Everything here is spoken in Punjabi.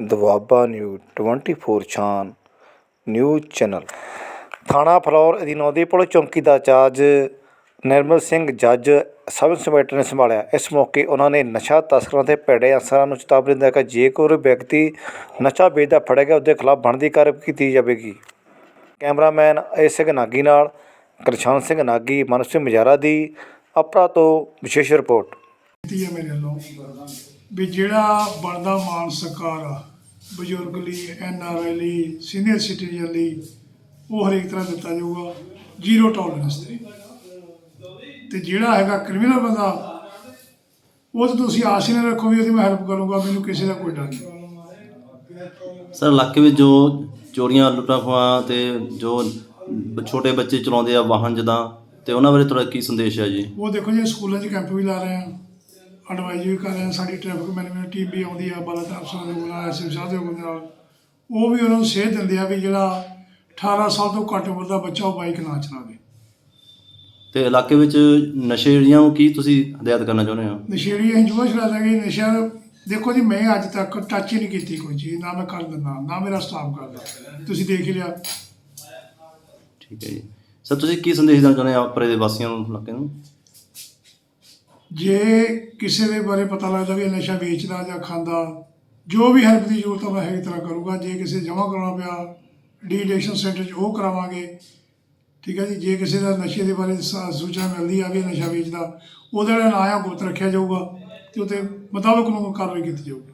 Doaba news 24 Shan news channel. ਥਾਣਾ ਫਲੌਰ ਅਧੀਨ ਆਉਂਦੀ ਪੁਲਿਸ ਚੌਂਕੀ ਦਾ ਚਾਰਜ ਨਿਰਮਲ ਸਿੰਘ ਜੱਜ ਸਬ ਇੰਸਪੈਕਟਰ ਨੇ ਸੰਭਾਲਿਆ। ਇਸ ਮੌਕੇ ਉਹਨਾਂ ਨੇ ਨਸ਼ਾ ਤਸਕਰਾਂ ਤੇ ਭੈੜੇ ਅਨਸਰਾਂ ਨੂੰ ਚੇਤਾਵਨੀ ਦਿੰਦਿਆਂ ਕਿ ਜੇ ਕੋਈ ਵਿਅਕਤੀ ਨਸ਼ਾ ਵੇਚਦਾ ਫੜਿਆ ਗਿਆ, ਉਹਦੇ ਖਿਲਾਫ ਬਣਦੀ ਕਾਰਵਾਈ ਕੀਤੀ ਜਾਵੇਗੀ। ਕੈਮਰਾਮੈਨ ਏ ਸਿੰਘ ਨਾਗੀ ਨਾਲ ਕਰਸ਼ਾਨ ਸਿੰਘ ਨਾਗੀ ਮਨੁ ਸਿੰਘ ਮਜਾਰਾ ਦੀ ਅਪਰਾ ਤੋਂ ਵਿਸ਼ੇਸ਼ ਰਿਪੋਰਟ। ਬੇਨਤੀ ਹੈ ਮੇਰੇ ਵੱਲੋਂ ਵੀ ਜਿਹੜਾ ਬਣਦਾ ਮਾਨ ਸਰਕਾਰ ਆ ਬਜ਼ੁਰਗ ਲਈ ਐਨ ਆਰ ਆਈ ਲਈ ਸੀਨੀਅਰ ਸਿਟੀਜ਼ਨ ਲਈ ਉਹ ਹਰੇਕ ਤਰ੍ਹਾਂ ਦਿੱਤਾ ਜਾਊਗਾ ਜ਼ੀਰੋ ਟੋਲਰੈਂਸ ਤੇ। ਤੇ ਜਿਹੜਾ ਹੈਗਾ ਕ੍ਰਿਮੀਨਲ ਬੰਦਾ ਉਹ ਤਾਂ ਤੁਸੀਂ ਆਸ ਹੀ ਨਾ ਰੱਖੋ ਵੀ ਉਹਦੀ ਮੈਂ ਹੈਲਪ ਕਰੂੰਗਾ ਮੈਨੂੰ ਕਿਸੇ ਦਾ ਕੋਈ ਡਰ ਨਹੀਂ। ਸਰ ਇਲਾਕੇ ਵਿੱਚ ਜੋ ਚੋਰੀਆਂ ਲੁੱਟਾਂ ਤੇ ਜੋ ਛੋਟੇ ਬੱਚੇ ਚਲਾਉਂਦੇ ਆ ਵਾਹਨ ਜਦਾਂ ਤੇ ਉਹਨਾਂ ਬਾਰੇ ਤੁਹਾਡਾ ਕੀ ਸੰਦੇਸ਼ ਹੈ ਜੀ? ਉਹ ਦੇਖੋ ਜੀ ਸਕੂਲਾਂ 'ਚ ਕੈਂਪ ਵੀ ਲਾ ਰਹੇ ਆ। ਐਡਵਾਈਜ਼ ਵੀ ਕਰ ਰਹੇ ਸਾਡੀ ਟ੍ਰੈਫਿਕ ਮੈਨੇਜਮੈਂਟ ਟੀਮ ਵੀ ਆਉਂਦੀ ਆ ਬਾਲਾ ਅਫਸਰਾਂ ਦੇ ਨਾਲ ਐਸਐਮ ਸਾਹਿਬ ਦੇ ਹੁਕਮ ਨਾਲ। ਉਹ ਵੀ ਉਹਨਾਂ ਨੂੰ ਸੇਧ ਦਿੰਦੇ ਆ ਵੀ ਜਿਹੜਾ 18 ਸਾਲ ਤੋਂ ਘੱਟ ਉਮਰ ਦਾ ਬੱਚਾ ਉਹ ਬਾਈਕ ਨਾ ਚਲਾਵੇ। ਤੇ ਇਲਾਕੇ ਵਿੱਚ ਨਸ਼ੇ ਜਿਹੜੀਆਂ ਉਹ ਕੀ ਤੁਸੀਂ ਹਦਾਇਤ ਕਰਨਾ ਚਾਹੁੰਦੇ ਹੋ? ਨਸ਼ੇੜੀ ਜੋ ਛੜਾ ਦਾਂਗੇ ਨਸ਼ਾ ਦੇਖੋ ਜੀ ਮੈਂ ਅੱਜ ਤੱਕ ਟੱਚ ਹੀ ਨਹੀਂ ਕੀਤੀ ਕੋਈ ਚੀਜ਼ ਨਾ ਮੈਂ ਕਰ ਦਿੰਦਾ ਨਾ ਮੇਰਾ ਸਟਾਫ ਕਰਦਾ। ਤੁਸੀਂ ਦੇਖ ਹੀ ਲਿਆ। ਠੀਕ ਹੈ ਜੀ। ਸਰ ਤੁਸੀਂ ਕੀ ਸੰਦੇਸ਼ ਦੇਣਾ ਚਾਹੁੰਦੇ ਆ ਆਪਰੇ ਦੇ ਵਾਸੀਆਂ ਨੂੰ ਇਲਾਕੇ ਨੂੰ? ਜੇ ਕਿਸੇ ਦੇ ਬਾਰੇ ਪਤਾ ਲੱਗਦਾ ਵੀ ਇਹ ਨਸ਼ਾ ਵੇਚਦਾ ਜਾਂ ਖਾਂਦਾ, ਜੋ ਵੀ ਹੈਲਪ ਦੀ ਜ਼ਰੂਰਤ ਆ, ਮੈਂ ਹੈਗੀ ਤਰ੍ਹਾਂ ਕਰੂਗਾ। ਜੇ ਕਿਸੇ ਜਮ੍ਹਾਂ ਕਰਾਉਣਾ ਪਿਆ ਡੀ ਸੈਂਟਰ 'ਚ ਉਹ ਕਰਾਵਾਂਗੇ, ਠੀਕ ਹੈ ਜੀ। ਜੇ ਕਿਸੇ ਦਾ ਨਸ਼ੇ ਦੇ ਬਾਰੇ ਸ- ਸੂਚਨਾ ਮਿਲਦੀ ਆ ਵੀ ਨਸ਼ਾ ਵੇਚਦਾ, ਉਹਦਾ ਜਿਹੜਾ ਨਾਂ ਗੁਪਤ ਰੱਖਿਆ ਜਾਊਗਾ ਤੇ ਉਹਦੇ ਮੁਤਾਬਕ ਨੂੰ ਕਾਰਵਾਈ ਕੀਤੀ ਜਾਊਗੀ।